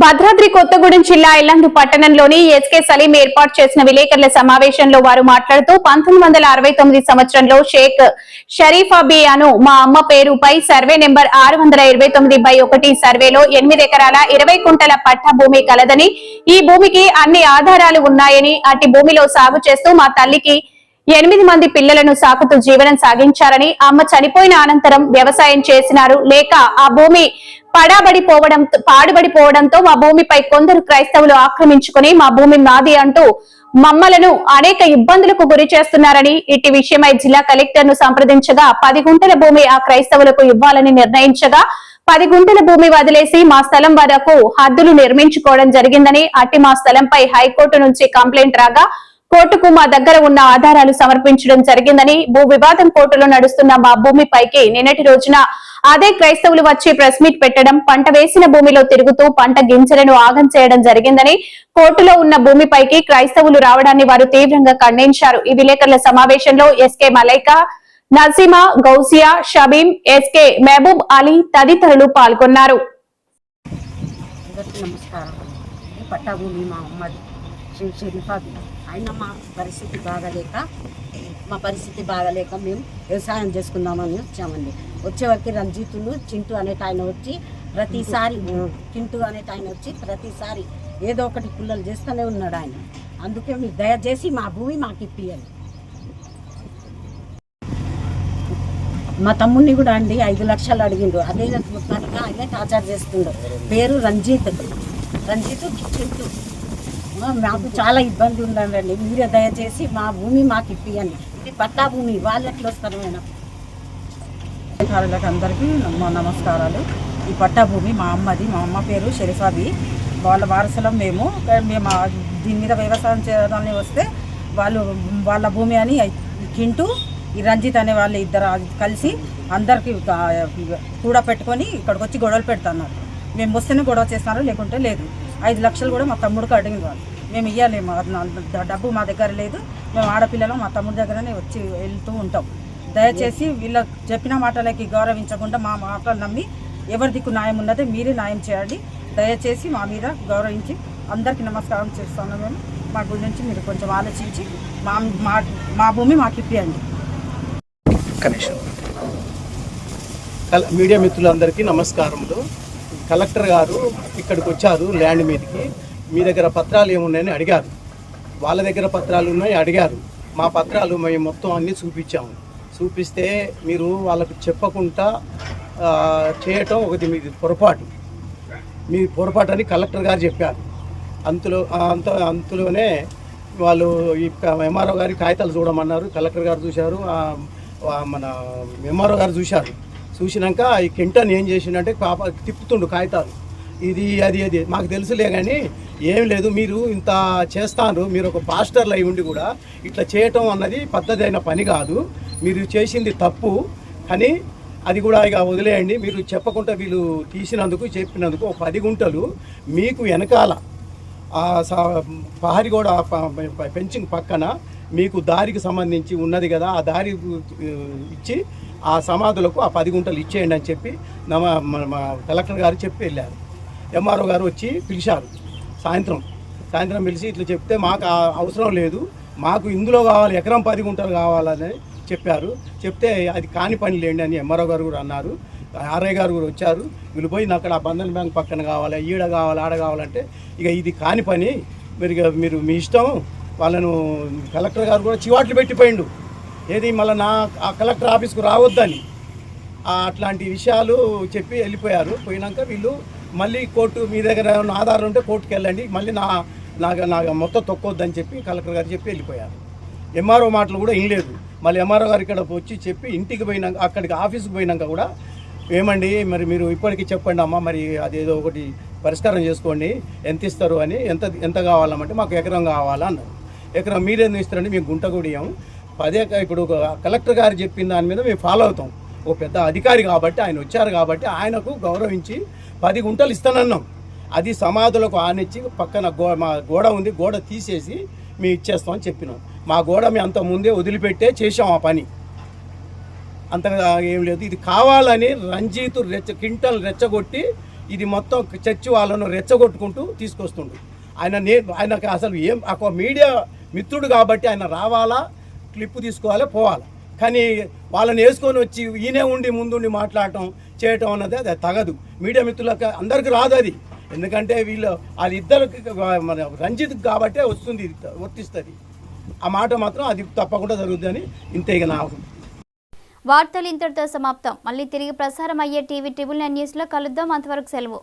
భద్రాద్రి కొత్తగూడెం జిల్లా ఎల్లందు పట్టణంలోని ఎస్కే సలీం ఏర్పాటు చేసిన విలేకరుల సమావేశంలో వారు మాట్లాడుతూ పంతొమ్మిది వందల అరవై తొమ్మిది సంవత్సరంలో షేక్ షరీఫాబియాను మా అమ్మ పేరుపై సర్వే నెంబర్ ఆరు వందల ఇరవై తొమ్మిది బై ఒకటి సర్వేలో ఎనిమిది ఎకరాల ఇరవై కుంటల పట్ట భూమి కలదని ఈ భూమికి అన్ని ఆధారాలు ఉన్నాయని అట్టి భూమిలో సాగు చేస్తూ మా తల్లికి ఎనిమిది మంది పిల్లలను సాకుతూ జీవనం సాగించారని అమ్మ చనిపోయిన అనంతరం వ్యవసాయం చేసినారు లేక ఆ భూమి పడాబడిపోవడం పాడుబడిపోవడంతో మా భూమిపై కొందరు క్రైస్తవులు ఆక్రమించుకుని మా భూమి మాది అంటూ మమ్మలను అనేక ఇబ్బందులకు గురి చేస్తున్నారని ఇట్టి విషయమై జిల్లా కలెక్టర్ను సంప్రదించగా పది గుంటల భూమి ఆ క్రైస్తవులకు ఇవ్వాలని నిర్ణయించగా పది గుంటల భూమి వదిలేసి మా స్థలం వరకు హద్దులు నిర్మించుకోవడం జరిగిందని అట్టి మా స్థలంపై హైకోర్టు నుంచి కంప్లైంట్ రాగా కోర్టుకు మా దగ్గర ఉన్న ఆధారాలు సమర్పించడం జరిగిందని భూ వివాదం కోర్టులో నడుస్తున్న మా భూమిపైకి నిన్నటి రోజున అదే క్రైస్తవులు వచ్చి ప్రెస్ మీట్ పెట్టడం పంట వేసిన భూమిలో తిరుగుతూ పంట గింజలను ఆగం చేయడం జరిగిందని కోర్టులో ఉన్న భూమిపైకి క్రైస్తవులు రావడాన్ని వారు తీవ్రంగా ఖండించారు. ఈ విలేకరుల సమావేశంలో ఎస్కే మలైకా నసీమా గౌసియా షబీం ఎస్కే మహబూబ్ అలీ తదితరులు పాల్గొన్నారు. పట్టాభూమి మా అమ్మది శ్రీ షరీఫాది ఆయన మా పరిస్థితి బాగలేక మా పరిస్థితి బాగలేక మేము వ్యవసాయం చేసుకుందామని వచ్చామండి. వచ్చేవరకు రంజితులు చింటూ అనేట ఆయన వచ్చి ప్రతిసారి చింటూ అనేట ఆయన వచ్చి ప్రతిసారి ఏదో ఒకటి పుల్లలు చేస్తూనే ఉన్నాడు ఆయన. అందుకే మీరు దయచేసి మా భూమి మాకు ఇప్పియండి. మా తమ్ముడిని కూడా అండి ఐదు లక్షలు అడిగిండు. అదే కనుక ఆయనే టార్చర్ చేస్తుండు. పేరు రంజిత్ రంజిత్ చింటూ. మాకు చాలా ఇబ్బంది ఉందండి. మీరే దయచేసి మా భూమి మాకు ఇప్పియండి. ఇది పట్టా భూమి వాళ్ళు ఎట్లా వస్తారు మేడం? అధికారులకు అందరికీ నమస్కారాలు. ఈ పట్టా భూమి మా అమ్మది. మా అమ్మ పేరు షరీఫాబి వాళ్ళ వారసులం మేము. మేము దీని మీద వ్యవసాయం చేయడానికి వస్తే వాళ్ళు వాళ్ళ భూమి అని కింటూ ఈ రంజిత్ అనే వాళ్ళు ఇద్దరు కలిసి అందరికీ కూడా పెట్టుకొని ఇక్కడికి వచ్చి గొడవలు పెడుతున్నారు. మేము వస్తేనే గొడవ చేస్తున్నారు లేకుంటే లేదు. ఐదు లక్షలు కూడా మా తమ్ముడికి అడిగిన వాళ్ళు. మేము ఇవ్వలేము డబ్బు మా దగ్గర లేదు. మేము ఆడపిల్లలు మా తమ్ముడి దగ్గరనే వచ్చి వెళ్తూ ఉంటాం. దయచేసి వీళ్ళ చెప్పిన మాటలకి గౌరవించకుండా మా మాటలు నమ్మి ఎవరి దిక్కు న్యాయం ఉన్నదే మీరే న్యాయం చేయండి దయచేసి మా మీద గౌరవించి అందరికీ నమస్కారం చేస్తాను మేము. మా గురించి మీరు కొంచెం ఆలోచించి మా మా మా భూమి మాకు ఇప్పియండి. కనెక్షన్ కల- మీడియా మిత్రులందరికీ నమస్కారములు. కలెక్టర్ గారు ఇక్కడికి వచ్చారు ల్యాండ్ మీదకి. మీ దగ్గర పత్రాలు ఏమున్నాయని అడిగారు. వాళ్ళ దగ్గర పత్రాలు ఉన్నాయి అడిగారు. మా పత్రాలు మేము మొత్తం అన్నీ చూపించాము. చూపిస్తే మీరు వాళ్ళకు చెప్పకుండా చేయటం ఒకటి మీది పొరపాటు. మీ పొరపాటు అని కలెక్టర్ గారు చెప్పారు. అంతలో అంత అంతలోనే వాళ్ళు ఈ ఎంఆర్ఓ గారి కాగితాలు చూడమన్నారు. కలెక్టర్ గారు చూశారు. మన ఎంఆర్ఓ గారు చూశారు. చూసినాక ఈ కింటన్ ఏం చేసిండంటే పాప తిప్పుతుండు కాగితాలు. ఇది అది అది. మాకు తెలుసులే కానీ ఏం లేదు. మీరు ఇంత చేస్తాను మీరు ఒక పాస్టర్లు అయి ఉండి కూడా ఇట్లా చేయటం అన్నది పద్ధతి అయిన పని కాదు. మీరు చేసింది తప్పు. కానీ అది కూడా ఇక వదిలేయండి. మీరు చెప్పకుండా వీళ్ళు తీసినందుకు చెప్పినందుకు ఒక పది గుంటలు మీకు వెనకాల ఆ పహరి కూడా పెంచింగ్ పక్కన మీకు దారికి సంబంధించి ఉన్నది కదా ఆ దారి ఇచ్చి ఆ సమాధులకు ఆ పది గుంటలు ఇచ్చేయండి అని చెప్పి నమ మన కలెక్టర్ గారు చెప్పి వెళ్ళారు. ఎంఆర్ఓ గారు వచ్చి పిలిచారు. సాయంత్రం. సాయంత్రం పిలిచి ఇట్లా చెప్తే మాకు ఆ అవసరం లేదు. మాకు ఇందులో కావాలి ఎకరం పది గుంటలు కావాలని చెప్పారు. చెప్తే అది కాని పని లేండి అని ఎంఆర్ఓ గారు కూడా అన్నారు. ఆర్ఐ గారు కూడా వచ్చారు. వీళ్ళు పోయి నాకు అక్కడ బంధన్ బ్యాంక్ పక్కన కావాలి ఈడ కావాలి ఆడ కావాలంటే ఇక ఇది కాని పని. మీరు ఇక మీరు మీ ఇష్టం. వాళ్ళను కలెక్టర్ గారు కూడా చివాట్లు పెట్టిపోయిండు. ఏది మళ్ళీ నా ఆ కలెక్టర్ ఆఫీస్కు రావద్దని. అట్లాంటి విషయాలు చెప్పి వెళ్ళిపోయారు. పోయినాక వీళ్ళు మళ్ళీ కోర్టు మీ దగ్గర ఉన్న ఆధారం ఉంటే కోర్టుకి వెళ్ళండి. మళ్ళీ నా నాకు నాకు మొత్తం తొక్కొద్దని చెప్పి కలెక్టర్ గారు చెప్పి వెళ్ళిపోయారు. ఎంఆర్ఓ మాటలు కూడా వినలేదు. మళ్ళీ ఎంఆర్ఓ గారు ఇక్కడ వచ్చి చెప్పి ఇంటికి పోయినాక అక్కడికి ఆఫీస్కి పోయినాక కూడా ఏమండి మరి మీరు ఇప్పటికీ చెప్పండి అమ్మ మరి అదేదో ఒకటి పరిష్కారం చేసుకోండి. ఎంత ఇస్తారు అని ఎంత ఎంత కావాలమ్మంటే మాకు ఎకరం కావాలా అన్నారు. ఎకరం మీరేం ఇస్తారండి? మేము గుంట కూడా ఇవ్వము పదే ఇప్పుడు ఒక కలెక్టర్ గారు చెప్పిన దాని మీద మేము ఫాలో అవుతాం. ఒక పెద్ద అధికారి కాబట్టి ఆయన వచ్చారు కాబట్టి ఆయనకు గౌరవించి పది గుంటలు ఇస్తానన్నాం. అది సమాధులకు ఆనిచ్చి పక్కన గో మా గోడ ఉంది గోడ తీసేసి మేము ఇచ్చేస్తామని చెప్పినాం. మా గోడ మేము అంత ముందే వదిలిపెట్టే చేసాం ఆ పని. అంతగా ఏం లేదు. ఇది కావాలని రంజీత్ రెచ్చ కింటల్ రెచ్చగొట్టి ఇది మొత్తం చర్చి వాళ్ళను రెచ్చగొట్టుకుంటూ తీసుకొస్తుండు. ఆయన నే ఆయనకు అసలు ఏం ఒక మీడియా మిత్రుడు కాబట్టి ఆయన రావాలా క్లిప్ తీసుకోవాలి పోవాలి. కానీ వాళ్ళని వేసుకొని వచ్చి ఈయనే ఉండి ముందుండి మాట్లాడటం చేయటం అన్నది అది తగదు. మీడియా మిత్రులకు అందరికి రాదు అది. ఎందుకంటే వీళ్ళు అది ఇద్దరికి మన రంజిత్ కాబట్టే వస్తుంది వర్తిస్తుంది. ఆ మాట మాత్రం అది తప్పకుండా జరుగుతుందని ఇంతే ఇక నా వార్తలు ఇంతటితో సమాప్తం. మళ్ళీ తిరిగి ప్రసారం అయ్యే టీవీ ట్రిబుల్ నైన్ న్యూస్లో కలుద్దాం. అంతవరకు సెలవు.